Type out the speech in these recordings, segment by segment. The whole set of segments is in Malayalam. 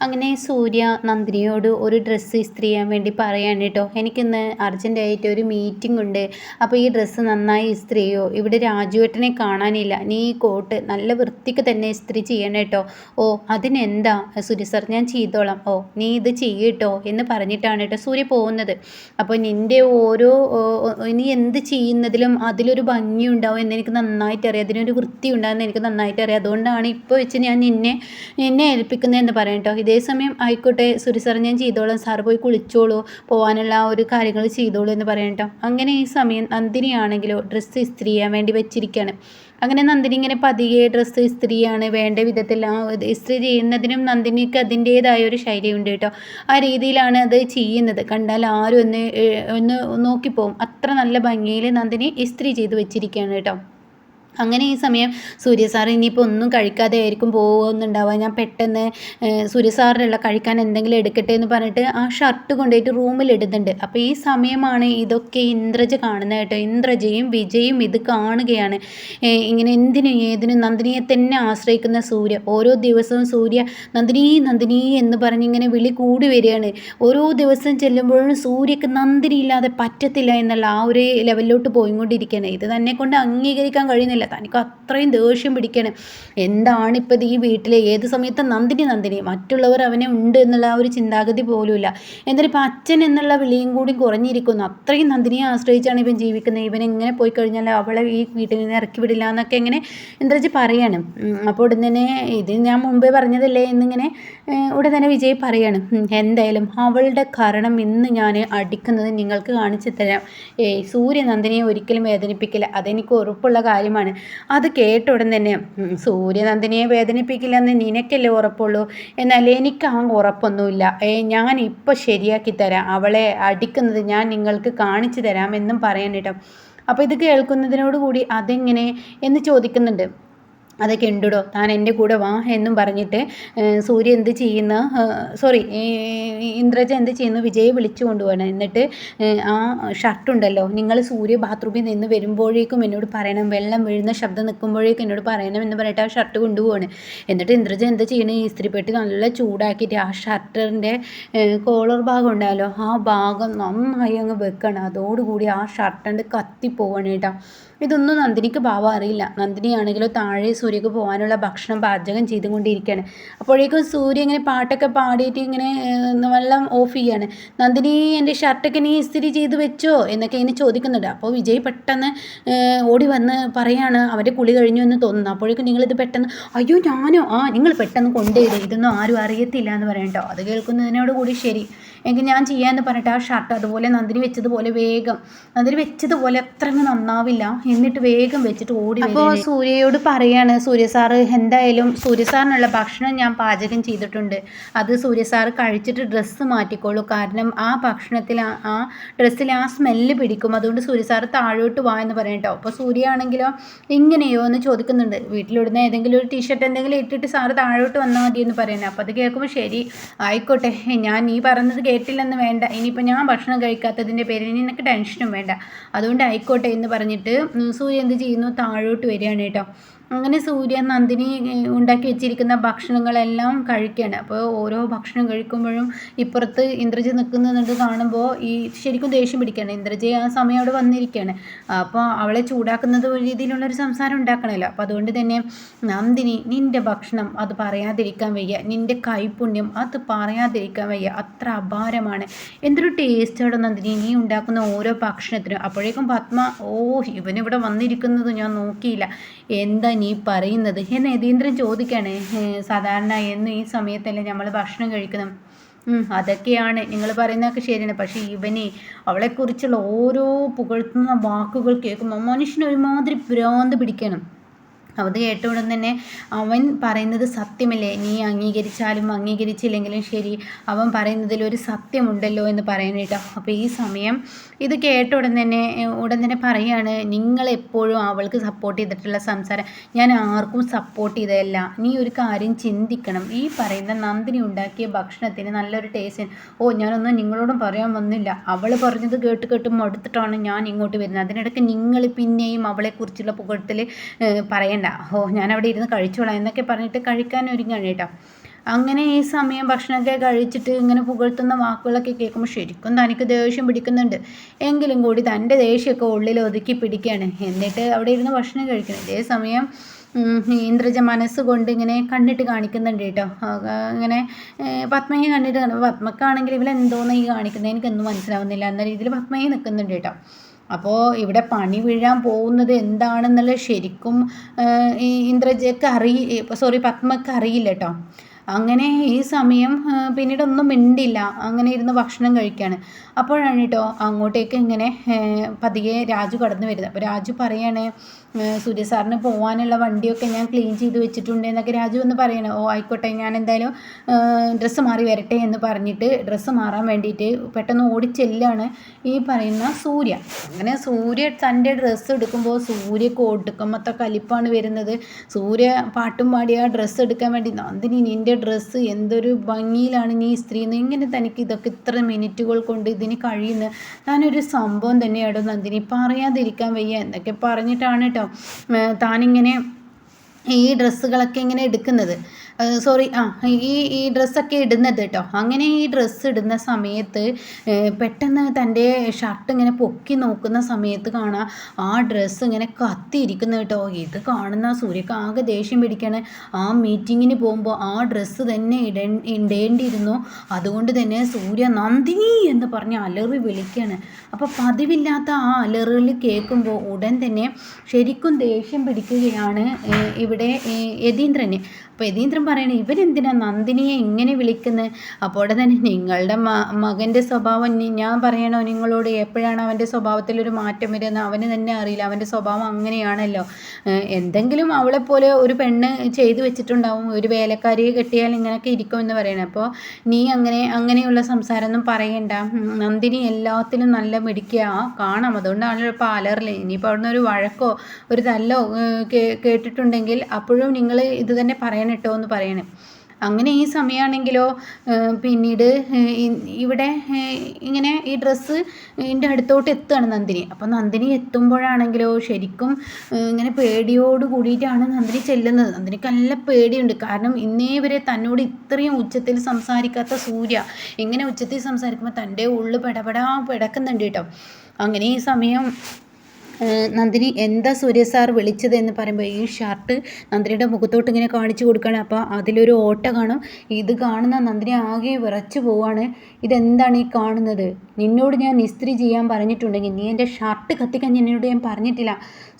അങ്ങനെ സൂര്യ നന്ദിനിയോട് ഒരു ഡ്രസ്സ് ഇസ്ത്രി ചെയ്യാൻ വേണ്ടി പറയാണ് കേട്ടോ എനിക്കിന്ന് അർജന്റായിട്ട് ഒരു മീറ്റിംഗ് ഉണ്ട്. അപ്പോൾ ഈ ഡ്രസ്സ് നന്നായി ഇസ്ത്രി ചെയ്യോ? ഇവിടെ രാജുവേട്ടനെ കാണാനില്ല. നീ ഈ കോട്ട് നല്ല വൃത്തിക്ക് തന്നെ ഇസ്ത്രി ചെയ്യണം കേട്ടോ ഓ അതിനെന്താ? സൂര്യ സാർ ഞാൻ ചെയ്തോളാം. ഓ നീ ഇത് ചെയ്യട്ടോ എന്ന് പറഞ്ഞിട്ടാണ് കേട്ടോ സൂര്യ പോകുന്നത്. അപ്പോൾ നിന്റെ ഓരോ നീ എന്ത് ചെയ്യുന്നതിലും അതിലൊരു ഭംഗി ഉണ്ടാവും എന്ന് എനിക്ക് നന്നായിട്ട് അറിയാം അതിനൊരു വൃത്തി ഉണ്ടാകുമെന്ന് എനിക്ക് നന്നായിട്ട് അറിയാം അതുകൊണ്ടാണ് ഇപ്പോൾ വെച്ച് ഞാൻ നിന്നെ നിന്നെ ഏൽപ്പിക്കുന്നതെന്ന് പറയാം കേട്ടോ സമയം ആയിക്കോട്ടെ സുരി സാർ ഞാൻ ചെയ്തോളാം. സാർ പോയി കുളിച്ചോളൂ. പോകാനുള്ള ഒരു കാര്യങ്ങൾ ചെയ്തോളൂ എന്ന് പറയട്ടോ അങ്ങനെ ഈ സമയം നന്ദിനിയാണെങ്കിലോ ഡ്രസ്സ് ഇസ്ത്രി ചെയ്യാൻ വേണ്ടി വെച്ചിരിക്കുകയാണ് അങ്ങനെ നന്ദിനി ഇങ്ങനെ പതിയെ ഡ്രസ്സ് ഇസ്ത്രീയാണ് വേണ്ട വിധത്തിൽ ഇസ്ത്രി ചെയ്യുന്നതിനും നന്ദിനിക്ക് അതിന്റേതായ ഒരു ശൈലിയുണ്ട് കേട്ടോ. ആ രീതിയിലാണ് അത് ചെയ്യുന്നത്. കണ്ടാൽ ആരും ഒന്ന് ഒന്ന് നോക്കിപ്പോവും. അത്ര നല്ല ഭംഗിയിൽ നന്ദിനി ഇസ്ത്രി ചെയ്ത് വെച്ചിരിക്കുകയാണ് കേട്ടോ. അങ്ങനെ ഈ സമയം സൂര്യ സാർ ഇനിയിപ്പോൾ ഒന്നും കഴിക്കാതെ ആയിരിക്കും പോകുന്നുണ്ടാവുക. ഞാൻ പെട്ടെന്ന് സൂര്യ സാറിനുള്ള കഴിക്കാൻ എന്തെങ്കിലും എടുക്കട്ടെ എന്ന് പറഞ്ഞിട്ട് ആ ഷർട്ട് കൊണ്ടുപോയിട്ട് റൂമിൽ ഇടുന്നുണ്ട്. അപ്പോൾ ഈ സമയമാണ് ഇതൊക്കെ ഇന്ദ്രജ കാണുന്നത് കേട്ടോ. ഇന്ദ്രജയും വിജയും ഇത് കാണുകയാണ്. ഇങ്ങനെ എന്തിനും ഏതിനും നന്ദിനിയെ തന്നെ ആശ്രയിക്കുന്ന സൂര്യ. ഓരോ ദിവസവും സൂര്യ നന്ദിനി നന്ദിനി എന്ന് പറഞ്ഞ് ഇങ്ങനെ വിളി കൂടി വരികയാണ്. ഓരോ ദിവസം ചെല്ലുമ്പോഴും സൂര്യക്ക് നന്ദിനി ഇല്ലാതെ പറ്റത്തില്ല എന്നുള്ള ആ ഒരു ലെവലിലോട്ട് പോയിക്കൊണ്ടിരിക്കുകയാണ്. ഇത് തന്നെ കൊണ്ട് അംഗീകരിക്കാൻ കഴിയുന്നില്ല. തനിക്ക് അത്രയും ദേഷ്യം പിടിക്കണം. എന്താണ് ഇപ്പോൾ ഈ വീട്ടിലെ ഏത് സമയത്ത് നന്ദിനി നന്ദിനി. മറ്റുള്ളവർ അവനെ ഉണ്ട് എന്നുള്ള ആ ഒരു ചിന്താഗതി പോലുമില്ല. എന്നിട്ട് ഇപ്പം അച്ഛൻ എന്നുള്ള വിളിയും കൂടി കുറഞ്ഞിരിക്കുന്നു. അത്രയും നന്ദിനിയെ ആശ്രയിച്ചാണ് ഇവൻ ജീവിക്കുന്നത്. ഇവൻ എങ്ങനെ പോയി കഴിഞ്ഞാൽ അവളെ ഈ വീട്ടിൽ നിന്ന് ഇറക്കി വിടില്ല എന്നൊക്കെ എങ്ങനെ ഇന്ദ്രജി പറയാണ്. അപ്പോൾ ഉടൻ തന്നെ ഇത് ഞാൻ മുമ്പേ പറഞ്ഞതല്ലേ എന്നിങ്ങനെ ഉടൻ തന്നെ വിജയ് പറയാണ്. എന്തായാലും അവളുടെ കാരണം ഇന്ന് ഞാൻ അടിക്കുന്നത് നിങ്ങൾക്ക് കാണിച്ചു തരാം. ഏയ് സൂര്യനന്ദിനിയെ ഒരിക്കലും വേദനിപ്പിക്കില്ല. അതെനിക്ക് ഉറപ്പുള്ള കാര്യമാണ്. അത് കേട്ട ഉടൻ തന്നെ സൂര്യനന്ദിനിയെ വേദനിപ്പിക്കില്ലെന്ന് നിനക്കല്ലേ ഉറപ്പുള്ളൂ? എന്നാൽ എനിക്ക് ആ ഉറപ്പൊന്നുമില്ല. ഏ ഞാൻ ഇപ്പോൾ ശരിയാക്കി തരാം. അവളെ അടിക്കുന്നത് ഞാൻ നിങ്ങൾക്ക് കാണിച്ചു തരാം എന്നും അപ്പോൾ ഇത് കേൾക്കുന്നതിനോട് കൂടി അതെങ്ങനെ എന്ന് ചോദിക്കുന്നുണ്ട്. അതൊക്കെ ഉണ്ടോ താൻ എന്റെ കൂടെ വാ എന്നും പറഞ്ഞിട്ട് സൂര്യ എന്ത് ചെയ്യുന്ന സോറി ഇന്ദ്രജ എന്ത് ചെയ്യുന്നു വിജയെ വിളിച്ചു കൊണ്ടുപോകണം. എന്നിട്ട് ആ ഷർട്ട് ഉണ്ടല്ലോ നിങ്ങൾ സൂര്യ ബാത്റൂമിൽ നിന്ന് വരുമ്പോഴേക്കും എന്നോട് പറയണം. വെള്ളം വീഴുന്ന ശബ്ദം നിൽക്കുമ്പോഴേക്കും എന്നോട് പറയണം എന്ന് പറഞ്ഞിട്ട് ആ ഷർട്ട് കൊണ്ടുപോവാണ്. എന്നിട്ട് ഇന്ദ്രജ എന്ത് ചെയ്യണം? ഇസ്ത്രിപ്പെട്ടി നല്ല ചൂടാക്കിയിട്ട് ആ ഷർട്ടിന്റെ കോളർ ഭാഗം ഉണ്ടല്ലോ ആ ഭാഗം നന്നായി അങ്ങ് വെക്കണം. അതോടുകൂടി ആ ഷർട്ടുണ്ട് കത്തിപ്പോവാണ് കേട്ടോ. ഇതൊന്നും നന്ദിനിക്ക് ഭാവം അറിയില്ല. നന്ദിനിയാണെങ്കിലോ താഴെ സൂര്യക്ക് പോകാനുള്ള ഭക്ഷണം പാചകം ചെയ്തുകൊണ്ടിരിക്കുകയാണ്. അപ്പോഴേക്കും സൂര്യ ഇങ്ങനെ പാട്ടൊക്കെ പാടിയിട്ട് ഇങ്ങനെ വെള്ളം ഓഫ് ചെയ്യാണ്. നന്ദിനി എന്റെ ഷർട്ടൊക്കെ നീ ഇസ്തിരി ചെയ്ത് വെച്ചോ? എന്നൊക്കെ ഇനി ചോദിക്കുന്നുണ്ട്. അപ്പോൾ വിജയ് പെട്ടെന്ന് ഓടി വന്ന് പറയാണ് അവന്റെ കുളി കഴിഞ്ഞു എന്ന് തോന്നുന്നു. അപ്പോഴേക്കും നിങ്ങളിത് പെട്ടെന്ന് അയ്യോ ഞാനോ? ആ നിങ്ങൾ പെട്ടെന്ന് കൊണ്ടുവരും. ഇതൊന്നും ആരും അറിയത്തില്ല എന്ന് പറയുന്നുണ്ടോ അത് കേൾക്കുന്നതിനോട് കൂടി ശരി. എങ്കിൽ ഞാൻ ചെയ്യാമെന്ന് പറഞ്ഞിട്ട് ആ ഷർട്ട് അതുപോലെ നന്ദിനി വെച്ചതുപോലെ വേഗം നന്ദിനി വെച്ചതുപോലെ അത്ര നന്നാവില്ല. എന്നിട്ട് വേഗം വെച്ചിട്ട് ഓടി അപ്പോൾ സൂര്യയോട് പറയാണ് സൂര്യ സാറ് എന്തായാലും സൂര്യ സാറിനുള്ള ഭക്ഷണം ഞാൻ പാചകം ചെയ്തിട്ടുണ്ട്. അത് സൂര്യ സാറ് കഴിച്ചിട്ട് ഡ്രസ്സ് മാറ്റിക്കോളൂ. കാരണം ആ ഭക്ഷണത്തിൽ ആ ഡ്രസ്സിൽ ആ സ്മെല്ല് പിടിക്കും. അതുകൊണ്ട് സൂര്യ സാറ് താഴോട്ട് വാ എന്ന് പറയട്ടോ. അപ്പോൾ സൂര്യ ആണെങ്കിലോ ഇങ്ങനെയോ എന്ന് ചോദിക്കുന്നുണ്ട്. വീട്ടിലിടുന്ന ഏതെങ്കിലും ഒരു ടീഷർട്ട് എന്തെങ്കിലും ഇട്ടിട്ട് സാറ് താഴോട്ട് വന്നാൽ മതി എന്ന് പറയുന്നത് അപ്പോൾ അത് കേൾക്കുമ്പോൾ ശരി ആയിക്കോട്ടെ. ഞാൻ നീ പറഞ്ഞത് കേട്ടില്ലെന്ന് വേണ്ട. ഇനിയിപ്പോൾ ഞാൻ ഭക്ഷണം കഴിക്കാത്തതിന്റെ പേരിൽ നിനക്ക് ടെൻഷനും വേണ്ട. അതുകൊണ്ട് ആയിക്കോട്ടെ എന്ന് പറഞ്ഞിട്ട് സൂര്യ എന്ത് ചെയ്യുന്നു? താഴോട്ട് വരികയാണ് കേട്ടോ. അങ്ങനെ സൂര്യ നന്ദിനി ഉണ്ടാക്കി വെച്ചിരിക്കുന്ന ഭക്ഷണങ്ങളെല്ലാം കഴിക്കുകയാണ് അപ്പോൾ ഓരോ ഭക്ഷണം കഴിക്കുമ്പോഴും ഇപ്പുറത്ത് ഇന്ദ്രജി നിൽക്കുന്നത് കാണുമ്പോൾ ഈ ശരിക്കും ദേഷ്യം പിടിക്കുകയാണ് ഇന്ദ്രജി ആ സമയം അവിടെ വന്നിരിക്കുകയാണ് അപ്പോൾ അവളെ ചൂടാക്കുന്നത് രീതിയിലുള്ളൊരു സംസാരം ഉണ്ടാക്കണമല്ലോ അപ്പോൾ അതുകൊണ്ട് തന്നെ നന്ദിനി നിന്റെ ഭക്ഷണം അത് പറയാതിരിക്കാൻ വയ്യ. നിന്റെ കൈപുണ്യം അത് പറയാതിരിക്കാൻ വയ്യ. അത്ര അപാരമാണ്. എന്തൊരു ടേസ്റ്റാണ് നന്ദിനി നീ ഉണ്ടാക്കുന്ന ഓരോ ഭക്ഷണത്തിനും. അപ്പോഴേക്കും പത്മ ഓ ഇവനിവിടെ വന്നിരിക്കുന്നത് ഞാൻ നോക്കിയില്ല. എന്താ നീ പറയുന്നത്. എന്നെ യതീന്ദ്രൻ ചോദിക്കുകയാണ് സാധാരണ എന്നും ഈ സമയത്തല്ലേ നമ്മൾ ഭക്ഷണം കഴിക്കണം അതൊക്കെയാണ്. നിങ്ങൾ പറയുന്നതൊക്കെ ശരിയാണ്. പക്ഷേ ഇവനെ അവളെക്കുറിച്ചുള്ള ഓരോ പുകഴ്ത്തുന്ന വാക്കുകൾ കേൾക്കുമ്പോൾ മനുഷ്യന് ഒരുമാതിരി ഭ്രാന്ത് പിടിക്കണം. അത് കേട്ട ഉടൻ തന്നെ അവൻ പറയുന്നത് സത്യമല്ലേ? നീ അംഗീകരിച്ചാലും അംഗീകരിച്ചില്ലെങ്കിലും ശരി അവൻ പറയുന്നതിൽ ഒരു സത്യമുണ്ടല്ലോ എന്ന് പറയാനായിട്ടോ അപ്പോൾ ഈ സമയം ഇത് കേട്ട ഉടൻ തന്നെ ഉടൻ തന്നെ പറയുകയാണ് നിങ്ങളെപ്പോഴും അവൾക്ക് സപ്പോർട്ട് ചെയ്തിട്ടുള്ള സംസാരം ഞാൻ ആർക്കും സപ്പോർട്ട് ചെയ്തതല്ല. നീ ഒരു കാര്യം ചിന്തിക്കണം. ഈ പറയുന്ന നന്ദിനി ഉണ്ടാക്കിയ ഭക്ഷണത്തിന് നല്ലൊരു ടേസ്റ്റ് ഓ ഞാനൊന്നും നിങ്ങളോടും പറയാൻ വന്നില്ല. അവൾ പറഞ്ഞത് കേട്ട് കേട്ട് മടുത്തിട്ടാണ് ഞാൻ ഇങ്ങോട്ട് വരുന്നത്. അതിനിടയ്ക്ക് നിങ്ങൾ പിന്നെയും അവളെക്കുറിച്ചുള്ള പുകഴ്ത്തൽ പറയണ്ട. ഓ ഞാൻ അവിടെ ഇരുന്ന് കഴിച്ചോളാം എന്നൊക്കെ പറഞ്ഞിട്ട് കഴിക്കാൻ ഒരുങ്ങാണ് കേട്ടോ. അങ്ങനെ ഈ സമയം ഭക്ഷണമൊക്കെ കഴിച്ചിട്ട് ഇങ്ങനെ പുകഴ്ത്തുന്ന വാക്കുകളൊക്കെ കേൾക്കുമ്പോൾ ശരിക്കും തനിക്ക് ദേഷ്യം പിടിക്കുന്നുണ്ട്. എങ്കിലും കൂടി തന്റെ ദേഷ്യമൊക്കെ ഉള്ളിൽ ഒതുക്കി പിടിക്കുകയാണ്. എന്നിട്ട് അവിടെ ഇരുന്ന് ഭക്ഷണം കഴിക്കണം. ഇതേ സമയം ഇന്ദ്രജ മനസ്സ് കൊണ്ട് ഇങ്ങനെ കണ്ണിട്ട് കാണിക്കുന്നുണ്ട് കേട്ടോ. ഇങ്ങനെ പത്മയെ കണ്ടിട്ട് പത്മക്കാണെങ്കിൽ ഇവലെന്തോന്ന് ഈ കാണിക്കുന്നത്? എനിക്കൊന്നും മനസ്സിലാവുന്നില്ല. എന്ന രീതിയിൽ പത്മയെ നിൽക്കുന്നുണ്ട് കേട്ടോ. അപ്പോൾ ഇവിടെ പണി വീഴാൻ പോകുന്നത് എന്താണെന്നുള്ളത് ശരിക്കും ഇന്ദ്രജയ്ക്ക് അറി സോറി പത്മക്ക് അറിയില്ല കേട്ടോ അങ്ങനെ ഈ സമയം പിന്നീടൊന്നും മിണ്ടില്ല. അങ്ങനെ ഇരുന്ന് ഭക്ഷണം കഴിക്കുകയാണ് അപ്പോഴാണ് കേട്ടോ അങ്ങോട്ടേക്ക് ഇങ്ങനെ പതിയെ രാജു കടന്നു വരുന്നത്. അപ്പോൾ രാജു പറയാണ് സൂര്യ സാറിന് പോകാനുള്ള വണ്ടിയൊക്കെ ഞാൻ ക്ലീൻ ചെയ്ത് വെച്ചിട്ടുണ്ട് എന്നൊക്കെ രാജു എന്ന് പറയണം. ഓ ആയിക്കോട്ടെ ഞാൻ എന്തായാലും ഡ്രസ്സ് മാറി വരട്ടെ എന്ന് പറഞ്ഞിട്ട് ഡ്രസ്സ് മാറാൻ വേണ്ടിയിട്ട് പെട്ടെന്ന് ഓടിച്ചെല്ലാണ് ഈ പറയുന്ന സൂര്യ. അങ്ങനെ സൂര്യ തന്റെ ഡ്രസ്സ് എടുക്കുമ്പോൾ സൂര്യക്ക് ഒടുക്കമത്തെ കലിപ്പാണ് വരുന്നത്. സൂര്യ പാട്ടും പാടി ആ ഡ്രസ്സ് എടുക്കാൻ വേണ്ടി നന്ദിനി നിന്റെ ഡ്രസ്സ് എന്തൊരു ഭംഗിയിലാണ് നീ സ്ത്രീ എങ്ങനെ തനിക്ക് ഇതൊക്കെ ഇത്ര മിനിറ്റുകൾ കൊണ്ട് ഇതിന് കഴിയുന്ന? താനൊരു സംഭവം തന്നെയാണോ നന്ദിനി പറയാതിരിക്കാൻ വയ്യ എന്നൊക്കെ പറഞ്ഞിട്ടാണ് കേട്ടോ താനിങ്ങനെ ഈ ഡ്രസ്സുകളൊക്കെ ഇങ്ങനെ എടുക്കുന്നത്. സോറി ആ ഈ ഈ ഡ്രസ്സൊക്കെ ഇടുന്നത് കേട്ടോ അങ്ങനെ ഈ ഡ്രസ്സ് ഇടുന്ന സമയത്ത് പെട്ടെന്ന് തന്റെ ഷർട്ട് ഇങ്ങനെ പൊക്കി നോക്കുന്ന സമയത്ത് കാണാം ആ ഡ്രസ്സ് ഇങ്ങനെ കത്തിയിരിക്കുന്നു കേട്ടോ ഇത് കാണുന്ന സൂര്യക്ക് ആകെ ദേഷ്യം പിടിക്കാണ്. ആ മീറ്റിങ്ങിന് പോകുമ്പോൾ ആ ഡ്രസ്സ് തന്നെ ഇട ഇടേണ്ടിയിരുന്നു. അതുകൊണ്ട് തന്നെ സൂര്യ നന്ദിനി എന്ന് പറഞ്ഞ് അലറി വിളിക്കുകയാണ് അപ്പോൾ പതിവില്ലാത്ത ആ അലറിൽ കേൾക്കുമ്പോൾ ഉടൻ തന്നെ ശരിക്കും ദേഷ്യം പിടിക്കുകയാണ് ഇവിടെ യതീന്ദ്രന്. അപ്പോൾ യതീന്ദ്രൻ പറയണേ ഇവരെന്തിനാ നന്ദിനിയെ ഇങ്ങനെ വിളിക്കുന്നത് അപ്പോൾ തന്നെ നിങ്ങളുടെ മകന്റെ സ്വഭാവം ഞാൻ പറയണോ നിങ്ങളോട്? എപ്പോഴാണ് അവന്റെ സ്വഭാവത്തിലൊരു മാറ്റം വരുന്നത്? അവന് തന്നെ അറിയില്ല. അവന്റെ സ്വഭാവം അങ്ങനെയാണല്ലോ. എന്തെങ്കിലും അവളെപ്പോലെ ഒരു പെണ്ണ് ചെയ്തു വെച്ചിട്ടുണ്ടാവും. ഒരു വേലക്കാരിയെ കെട്ടിയാൽ ഇങ്ങനെയൊക്കെ ഇരിക്കുമെന്ന് പറയണം. അപ്പോൾ നീ അങ്ങനെ അങ്ങനെയുള്ള സംസാരമൊന്നും പറയണ്ട. നന്ദിനി എല്ലാത്തിലും നല്ല മിടിക്കുക കാണാം. അതുകൊണ്ടാണ് ഇപ്പോൾ അലറില്ല ഇനിയിപ്പോൾ അവിടുന്ന് ഒരു വഴക്കോ ഒരു തല്ലോ കേട്ടിട്ടുണ്ടെങ്കിൽ അപ്പോഴും നിങ്ങൾ ഇത് തന്നെ പറയണം കേട്ടോ എന്ന് പറയണേ. അങ്ങനെ ഈ സമയമാണെങ്കിലോ പിന്നീട് ഇവിടെ ഇങ്ങനെ ഈ ഡ്രസ്സ് എന്റെ അടുത്തോട്ട് എത്തുകയാണ് നന്ദിനി? അപ്പോൾ നന്ദിനി എത്തുമ്പോഴാണെങ്കിലോ ശരിക്കും ഇങ്ങനെ പേടിയോട് കൂടിയിട്ടാണ് നന്ദിനി ചെല്ലുന്നത്. നന്ദിനിക്ക് നല്ല പേടിയുണ്ട്. കാരണം ഇന്നേ വരെ തന്നോട് ഇത്രയും ഉച്ചത്തിൽ സംസാരിക്കാത്ത സൂര്യ ഇങ്ങനെ ഉച്ചത്തിൽ സംസാരിക്കുമ്പോൾ തന്റെ ഉള്ളു പെടപെടാ പിടക്കുന്നുണ്ട് കേട്ടോ. അങ്ങനെ ഈ സമയം നന്ദിനി എന്താ സൂര്യ സാർ വിളിച്ചത് എന്ന് പറയുമ്പോൾ ഈ ഷർട്ട് നന്ദിനിയുടെ മുഖത്തോട്ട് ഇങ്ങനെ കാണിച്ചു കൊടുക്കുകയാണ്. അപ്പോൾ അതിലൊരു ഓട്ട കാണും. ഇത് കാണുന്ന നന്ദിനി ആകെ വിറച്ചു പോവാണ്. ഇതെന്താണ് ഈ കാണുന്നത്? നിന്നോട് ഞാൻ ഇസ്ത്രി ചെയ്യാൻ പറഞ്ഞിട്ടുണ്ടെങ്കിൽ നീ എന്റെ ഷർട്ട് കത്തിക്കാൻ എന്നോട് ഞാൻ പറഞ്ഞിട്ടില്ല.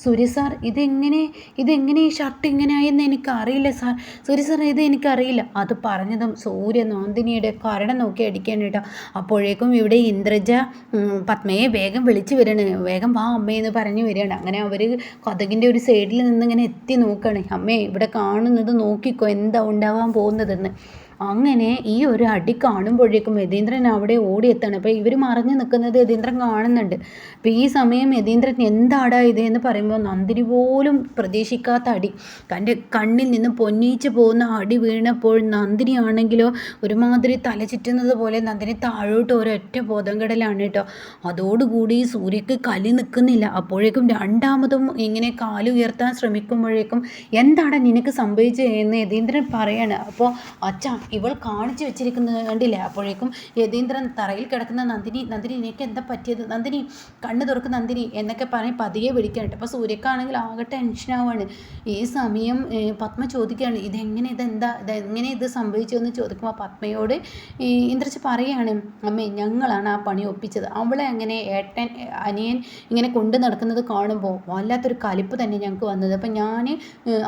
സൂര്യ സാർ ഇതെങ്ങനെ ഇതെങ്ങനെ ഈ ഷർട്ട് ഇങ്ങനെ ആയെന്ന് എനിക്കറിയില്ല സാർ. സൂര്യ സാർ ഇത് എനിക്കറിയില്ല. അത് പറഞ്ഞതും സൂര്യ നന്ദിനിയുടെ കരണം നോക്കി അടിക്കാൻ കേട്ടോ. അപ്പോഴേക്കും ഇവിടെ ഇന്ദ്രജ പത്മയെ വേഗം വിളിച്ചു വരണേ. വേഗം വാ അമ്മയെന്ന് പറഞ്ഞു വരികയാണ്. അങ്ങനെ അവർ കഥകിന്റെ ഒരു സൈഡിൽ നിന്ന് ഇങ്ങനെ എത്തി നോക്കുകയാണ്. അമ്മേ ഇവിടെ കാണുന്നത് നോക്കിക്കോ. എന്താ ഉണ്ടാവാൻ പോകുന്നതെന്ന്. അങ്ങനെ ഈ ഒരു അടി കാണുമ്പോഴേക്കും യതീന്ദ്രൻ അവിടെ ഓടിയെത്താണ്. അപ്പോൾ ഇവർ മറഞ്ഞു നിൽക്കുന്നത് യതീന്ദ്രൻ കാണുന്നുണ്ട്. അപ്പോൾ ഈ സമയം യതീന്ദ്രൻ എന്താടാ ഇത് എന്ന് പറയുമ്പോൾ നന്ദിനി പോലും പ്രതീക്ഷിക്കാത്ത അടി. തന്റെ കണ്ണിൽ നിന്ന് പൊന്നീച്ച് പോകുന്ന അടി വീണപ്പോൾ നന്ദിനി ആണെങ്കിലോ ഒരുമാതിരി തല ചുറ്റുന്നത് പോലെ നന്ദിനി താഴോട്ട് ഒരൊറ്റ ബോധം കെടലാണ് കേട്ടോ. അതോടുകൂടി സൂര്യക്ക് കലി നിൽക്കുന്നില്ല. അപ്പോഴേക്കും രണ്ടാമതും ഇങ്ങനെ കാലുയർത്താൻ ശ്രമിക്കുമ്പോഴേക്കും എന്താണ് നിനക്ക് സംഭവിച്ചത് എന്ന് യതീന്ദ്രൻ പറയാണ്. അപ്പോൾ അച്ഛാ ഇവൾ കാണിച്ചു വെച്ചിരിക്കുന്നത് കണ്ടില്ലേ? അപ്പോഴേക്കും യതീന്ദ്രൻ തറയിൽ കിടക്കുന്ന നന്ദിനി നന്ദിനി നിനക്ക് എന്താ പറ്റിയത്? നന്ദിനി കണ്ണു തുറക്കുന്ന നന്ദിനി എന്നൊക്കെ പറഞ്ഞ് പതിയെ വിളിക്കാനായിട്ട് അപ്പോൾ സൂര്യക്കാണെങ്കിൽ ആകെ ടെൻഷനാവാണ് ഈ സമയം പത്മ ചോദിക്കുകയാണ് ഇതെങ്ങനെ ഇതെന്താ? ഇതെങ്ങനെ ഇത് സംഭവിച്ചതെന്ന് ചോദിക്കുമ്പോൾ പത്മയോട് ഇന്ദ്രച്ച് പറയുകയാണ് അമ്മേ ഞങ്ങളാണ് ആ പണി ഒപ്പിച്ചത്. അവളെ അങ്ങനെ ഏട്ടൻ അനിയൻ ഇങ്ങനെ കൊണ്ടു നടക്കുന്നത് കാണുമ്പോൾ വല്ലാത്തൊരു കലിപ്പ് തന്നെ ഞങ്ങൾക്ക് വന്നത്. അപ്പം ഞാൻ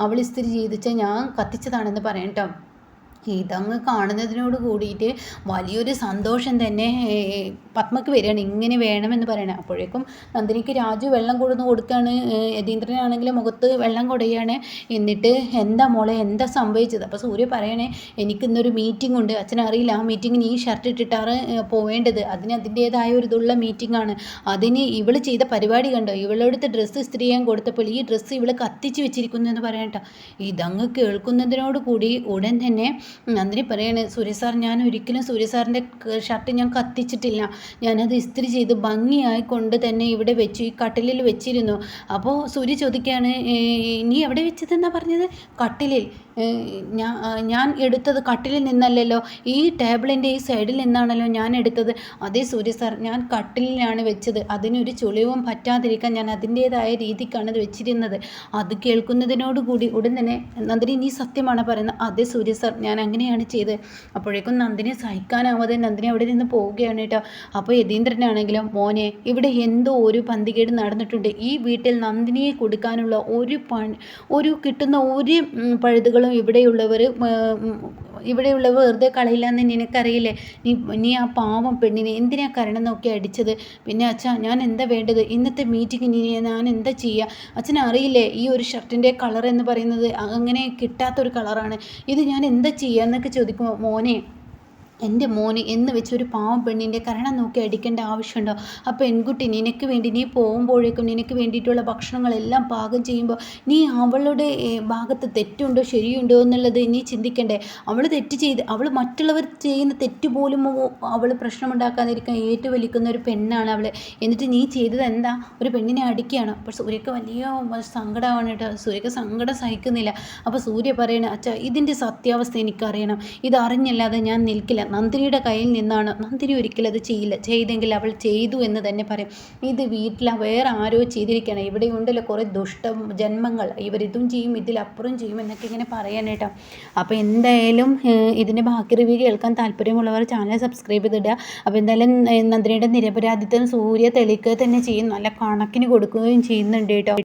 അവൾ ഇസ്തിരി ചെയ്തിച്ച ഞാൻ കത്തിച്ചതാണെന്ന് പറയാം കേട്ടോ. ഇതങ്ങ് കാണുന്നതിനോട് കൂടിയിട്ട് വലിയൊരു സന്തോഷം തന്നെ പത്മക്ക് വരികയാണ്. ഇങ്ങനെ വേണമെന്ന് പറയണേ. അപ്പോഴേക്കും നന്ദിനിക്ക് രാജു വെള്ളം കൊടുന്ന് കൊടുക്കുകയാണ് യതീന്ദ്രനാണെങ്കിൽ മുഖത്ത് വെള്ളം കൊടുക്കുകയാണ് എന്നിട്ട് എന്താ മോളെ എന്താ സംഭവിച്ചത്? അപ്പോൾ സൂര്യ പറയണേ എനിക്ക് ഇന്നൊരു മീറ്റിംഗ് ഉണ്ട് അച്ഛനറിയില്ല ആ മീറ്റിങ്ങിന് ഈ ഷർട്ട് ഇട്ടിട്ടാണ് പോവേണ്ടത്. അതിന് അതിന്റേതായ ഒരു ഇതുള്ള മീറ്റിംഗ് ആണ്. അതിന് ഇവൾ ചെയ്ത പരിപാടി കണ്ടോ? ഇവളെടുത്ത് ഡ്രസ്സ് സ്ത്രീ കൊടുത്തപ്പോൾ ഈ ഡ്രസ്സ് ഇവൾ കത്തിച്ച് വെച്ചിരിക്കുന്നു എന്ന് പറയട്ടോ ഇതങ്ങ് കേൾക്കുന്നതിനോട് കൂടി ഉടൻ തന്നെ നന്ദിനി പറയാണ് സൂര്യ സാർ ഞാൻ ഒരിക്കലും സൂര്യ സാറിന്റെ ഷർട്ട് ഞാൻ കത്തിച്ചിട്ടില്ല. ഞാനത് ഇസ്തിരി ചെയ്ത് ഭംഗിയായി കൊണ്ട് തന്നെ ഇവിടെ വെച്ചു ഈ കട്ടിലിൽ വെച്ചിരുന്നു. അപ്പോൾ സൂര്യ ചോദിക്കുകയാണ് നീ എവിടെ വെച്ചതെന്നാണ് പറഞ്ഞത്? കട്ടിലിൽ. ഞാൻ ഞാൻ എടുത്തത് കട്ടിലിൽ നിന്നല്ലല്ലോ ഈ ടേബിളിന്റെ ഈ സൈഡിൽ നിന്നാണല്ലോ ഞാൻ എടുത്തത്. അതേ സൂര്യ സാർ ഞാൻ കട്ടിലിനാണ് വെച്ചത്. അതിനൊരു ചുളിവും പറ്റാതിരിക്കാൻ ഞാൻ അതിന്റേതായ രീതിക്കാണ് അത് വെച്ചിരുന്നത്. അത് കേൾക്കുന്നതിനോടുകൂടി ഉടൻ തന്നെ നന്ദിനി നീ സത്യമാണ് പറയുന്നത്. അതേ സൂര്യ സാർ ഞാൻ അങ്ങനെയാണ് ചെയ്തത്. അപ്പോഴേക്കും നന്ദിനെ സഹിക്കാനാവാതെ നന്ദിനി അവിടെ നിന്ന് പോവുകയാണ് കേട്ടോ. അപ്പോൾ യതീന്ദ്രനാണെങ്കിലും മോനെ ഇവിടെ എന്തോ ഒരു പന്തികേട് നടന്നിട്ടുണ്ട്. ഈ വീട്ടിൽ നന്ദിനിയെ കൊടുക്കാനുള്ള ഒരു പണി ഒരു കിട്ടുന്ന ഒരു പഴുതുകളും ഇവിടെയുള്ളവർ ഇവിടെയുള്ളവർ വെറുതെ കളയില്ല എന്ന് നിനക്കറിയില്ലേ? നീ നീ ആ പാവം പെണ്ണിനെ എന്തിനാ കരണം നോക്കി അടിച്ചത്? പിന്നെ അച്ഛാ ഞാൻ എന്താ വേണ്ടത്? ഇന്നത്തെ മീറ്റിങ്ങിന് ഞാൻ എന്താ ചെയ്യുക അച്ഛൻ അറിയില്ലേ ഈ ഒരു ഷർട്ടിന്റെ കളർ എന്ന് പറയുന്നത് അങ്ങനെ കിട്ടാത്തൊരു കളറാണ് ഇത് ഞാൻ എന്താ ചെയ്യുക എന്നൊക്കെ ചോദിക്കുമോ മോനെ എന്റെ മോന് എന്ന് വെച്ച് ഒരു പാവം പെണ്ണിന്റെ കരണം നോക്കി അടിക്കേണ്ട ആവശ്യമുണ്ടോ? ആ പെൺകുട്ടി നിനക്ക് വേണ്ടി നീ പോകുമ്പോഴേക്കും നിനക്ക് വേണ്ടിയിട്ടുള്ള ഭക്ഷണങ്ങളെല്ലാം പാകം ചെയ്യുമ്പോൾ നീ അവളുടെ ഭാഗത്ത് തെറ്റുണ്ടോ ശരിയുണ്ടോ എന്നുള്ളത് നീ ചിന്തിക്കണ്ടേ? അവൾ തെറ്റ് ചെയ്ത് അവൾ മറ്റുള്ളവർ ചെയ്യുന്ന തെറ്റ് പോലും അവൾ പ്രശ്നമുണ്ടാക്കാതിരിക്കാൻ ഏറ്റുവലിക്കുന്ന ഒരു പെണ്ണാണ് അവൾ. എന്നിട്ട് നീ ചെയ്തത് എന്താ? ഒരു പെണ്ണിനെ അടിക്കുകയാണ്. അപ്പോൾ സൂര്യക്ക് വലിയ സങ്കടമാണ് കേട്ടോ. സൂര്യക്ക് സങ്കടം സഹിക്കുന്നില്ല. അപ്പോൾ സൂര്യ പറയണ അച്ഛാ ഇതിന്റെ സത്യാവസ്ഥ എനിക്കറിയണം. ഇത് അറിഞ്ഞല്ലാതെ ഞാൻ നിൽക്കില്ല. നന്ദിനിയുടെ കയ്യിൽ നിന്നാണ് നന്ദിനി ഒരിക്കലും അത് ചെയ്യില്ല ചെയ്തെങ്കിൽ അവൾ ചെയ്തു എന്ന് തന്നെ പറയും. ഇത് വീട്ടിൽ വേറെ ആരോ ചെയ്തിരിക്കണം ഇവിടെ ഉണ്ടല്ലോ കുറേ ദുഷ്ട ജന്മങ്ങൾ. ഇവരിതും ചെയ്യും ഇതിലപ്പുറം ചെയ്യും എന്നൊക്കെ ഇങ്ങനെ പറയാനേട്ടോ അപ്പോൾ എന്തായാലും ഇതിന്റെ ബാക്കി റിവ്യൂ കേൾക്കാൻ താല്പര്യമുള്ളവർ ചാനൽ സബ്സ്ക്രൈബ് ചെയ്തിടുക. അപ്പോൾ എന്തായാലും നന്ദിനിയുടെ നിരപരാധിത്വം സൂര്യ തെളിക്കുക തന്നെ ചെയ്യും നല്ല കണക്കിന് കൊടുക്കുകയും ചെയ്യുന്നുണ്ട് കേട്ടോ.